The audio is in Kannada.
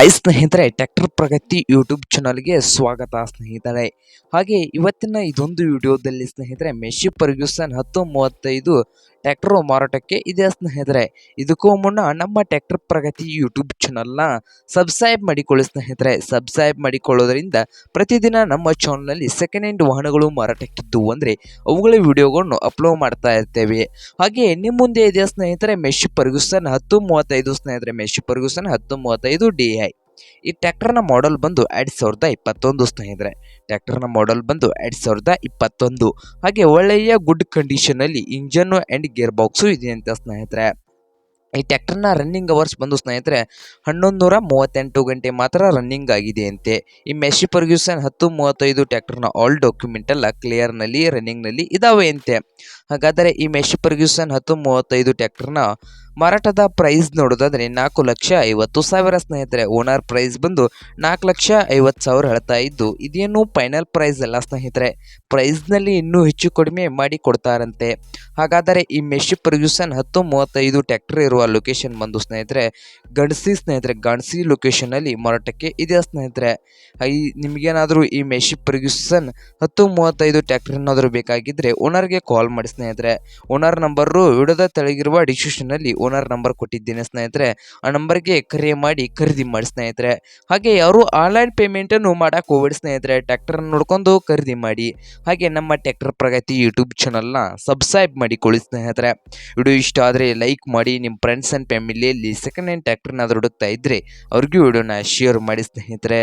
ಹೈ ಸ್ನೇಹಿತರೆ, ಟ್ರ್ಯಾಕ್ಟರ್ ಪ್ರಗತಿ ಯೂಟ್ಯೂಬ್ ಚಾನಲ್ಗೆ ಸ್ವಾಗತ ಸ್ನೇಹಿತರೆ. ಹಾಗೆ ಇವತ್ತಿನ ಇದೊಂದು ವಿಡಿಯೋದಲ್ಲಿ ಸ್ನೇಹಿತರೆ ಮೆಶಿ ಪರ್ಗ್ಯೂಸನ್ ಹತ್ತು ಮೂವತ್ತೈದು ಟ್ರ್ಯಾಕ್ಟರ್ ಮಾರಾಟಕ್ಕೆ ಇದೆ ಸ್ನೇಹಿತರೆ. ಇದಕ್ಕೂ ಮುನ್ನ ನಮ್ಮ ಟ್ರ್ಯಾಕ್ಟರ್ ಪ್ರಗತಿ ಯೂಟ್ಯೂಬ್ ಚಾನಲ್ನ ಸಬ್ಸ್ಕ್ರೈಬ್ ಮಾಡಿಕೊಳ್ಳಿ ಸ್ನೇಹಿತರೆ. ಸಬ್ಸ್ಕ್ರೈಬ್ ಮಾಡಿಕೊಳ್ಳೋದ್ರಿಂದ ಪ್ರತಿದಿನ ನಮ್ಮ ಚಾನಲ್ನಲ್ಲಿ ಸೆಕೆಂಡ್ ಹ್ಯಾಂಡ್ ವಾಹನಗಳು ಮಾರಾಟಕ್ಕಿದ್ದು ಅಂದರೆ ಅವುಗಳ ವಿಡಿಯೋಗಳನ್ನು ಅಪ್ಲೋಡ್ ಮಾಡ್ತಾ ಇರ್ತೇವೆ. ಹಾಗೆ ನಿಮ್ಮ ಮುಂದೆ ಇದೆ ಸ್ನೇಹಿತರೆ ಮೆಶಿ ಪರ್ಗ್ಯೂಸನ್ ಹತ್ತು ಮೂವತ್ತೈದು ಸ್ನೇಹಿತರೆ ಮೆಶಿ ಪರ್ಗ್ಯೂಸನ್ ಹತ್ತು ಮೂವತ್ತೈದು ಡಿ ಐ. ಈ ಟ್ಯಾಕ್ಟರ್ನ ಮಾಡೆಲ್ ಬಂದು ಎರಡು ಸಾವಿರದ ಇಪ್ಪತ್ತೊಂದು ಸ್ನೇಹಿತರೆ. ಟ್ಯಾಕ್ಟರ್ನ ಮಾಡೆಲ್ ಬಂದು ಎರಡು ಸಾವಿರದ ಇಪ್ಪತ್ತೊಂದು. ಹಾಗೆ ಒಳ್ಳೆಯ ಗುಡ್ ಕಂಡೀಷನಲ್ಲಿ ಇಂಜನ್ನು ಆ್ಯಂಡ್ ಗೇರ್ ಬಾಕ್ಸು ಇದೆ ಅಂತ ಸ್ನೇಹಿತರೆ. ಈ ಟ್ಯಾಕ್ಟರ್ನ ರನ್ನಿಂಗ್ ಅವರ್ಸ್ ಬಂದು ಸ್ನೇಹಿತರೆ ಹನ್ನೊಂದು ನೂರ ಮೂವತ್ತೆಂಟು ಗಂಟೆ ಮಾತ್ರ ರನ್ನಿಂಗ್ ಆಗಿದೆ ಅಂತೆ. ಈ ಮೆಶಿ ಪರ್ಗ್ಯೂಸನ್ ಹತ್ತು ಮೂವತ್ತೈದು ಟ್ಯಾಕ್ಟರ್ನ ಆಲ್ ಡಾಕ್ಯುಮೆಂಟ್ ಎಲ್ಲ ಕ್ಲಿಯರ್ನಲ್ಲಿ ರನ್ನಿಂಗ್ನಲ್ಲಿ ಇದಾವೆ ಅಂತೆ. ಹಾಗಾದರೆ ಈ ಮೆಶಿ ಪರ್ಗ್ಯೂಸನ್ ಹತ್ತು ಮೂವತ್ತೈದು ಟ್ರ್ಯಾಕ್ಟರ್ನ ಮಾರಾಟದ ಪ್ರೈಸ್ ನೋಡೋದಾದರೆ ನಾಲ್ಕು ಲಕ್ಷ ಐವತ್ತು ಸಾವಿರ ಸ್ನೇಹಿತರೆ, ಓನರ್ ಪ್ರೈಸ್ ಬಂದು ನಾಲ್ಕು ಲಕ್ಷ ಐವತ್ತು ಸಾವಿರ ಹೇಳ್ತಾ ಇದ್ದು, ಇದೇನು ಫೈನಲ್ ಪ್ರೈಸ್ ಅಲ್ಲ ಸ್ನೇಹಿತರೆ. ಪ್ರೈಸ್ನಲ್ಲಿ ಇನ್ನೂ ಹೆಚ್ಚು ಕಡಿಮೆ ಮಾಡಿ ಕೊಡ್ತಾರಂತೆ. ಹಾಗಾದರೆ ಈ ಮೆಶಿ ಪರ್ಗ್ಯೂಸನ್ ಹತ್ತು ಮೂವತ್ತೈದು ಟ್ಯಾಕ್ಟರ್ ಇರುವ ಲೊಕೇಶನ್ ಬಂದು ಸ್ನೇಹಿತರೆ ಗಣಸಿ ಸ್ನೇಹಿತರೆ ಗಣಸಿ ಲೊಕೇಶನಲ್ಲಿ ಮಾರಾಟಕ್ಕೆ ಇದೆ ಸ್ನೇಹಿತರೆ? ಈ ನಿಮಗೇನಾದರೂ ಈ ಮೆಶಿ ಪರ್ಗ್ಯೂಸನ್ ಹತ್ತು ಮೂವತ್ತೈದು ಟ್ಯಾಕ್ಟರ್ ಏನಾದರೂ ಬೇಕಾಗಿದ್ದರೆ ಓನರ್ಗೆ ಕಾಲ್ ಮಾಡಿ ಸ್ನೇಹಿತರೆ. ಓನರ್ ನಂಬರು ವಿಡೋದ ತೆಳಗಿರುವ ಡಿಸ್ಕ್ರಿಪ್ಷನಲ್ಲಿ ಓನರ್ ನಂಬರ್ ಕೊಟ್ಟಿದ್ದೇನೆ ಸ್ನೇಹಿತರೆ. ಆ ನಂಬರ್ಗೆ ಕರೆ ಮಾಡಿ ಖರೀದಿ ಮಾಡಿ ಸ್ನೇಹಿತರೆ. ಹಾಗೆ ಯಾರು ಆನ್ಲೈನ್ ಪೇಮೆಂಟನ್ನು ಮಾಡಕ್ಕೆ ಹೋಗ್ಬೇಡಿ ಸ್ನೇಹಿತರೆ. ಟ್ರ್ಯಾಕ್ಟರ್ ನೋಡ್ಕೊಂಡು ಖರೀದಿ ಮಾಡಿ. ಹಾಗೆ ನಮ್ಮ ಟ್ಯಾಕ್ಟರ್ ಪ್ರಗತಿ ಯೂಟ್ಯೂಬ್ ಚಾನಲ್ನ ಸಬ್ಸ್ಕ್ರೈಬ್ ಮಾಡಿಕೊಳ್ಳಿ ಸ್ನೇಹಿತರೆ. ವಿಡಿಯೋ ಇಷ್ಟ ಆದರೆ ಲೈಕ್ ಮಾಡಿ, ನಿಮ್ಮ ಫ್ರೆಂಡ್ಸ್ ಆ್ಯಂಡ್ ಫ್ಯಾಮಿಲಿಯಲ್ಲಿ ಸೆಕೆಂಡ್ ಹ್ಯಾಂಡ್ ಟ್ರ್ಯಾಕ್ಟರ್ನಾದ್ರು ಹುಡುಕ್ತಾ ಇದ್ದರೆ ಅವ್ರಿಗೂ ವಿಡಿಯೋನ ಶೇರ್ ಮಾಡಿ ಸ್ನೇಹಿತರೆ.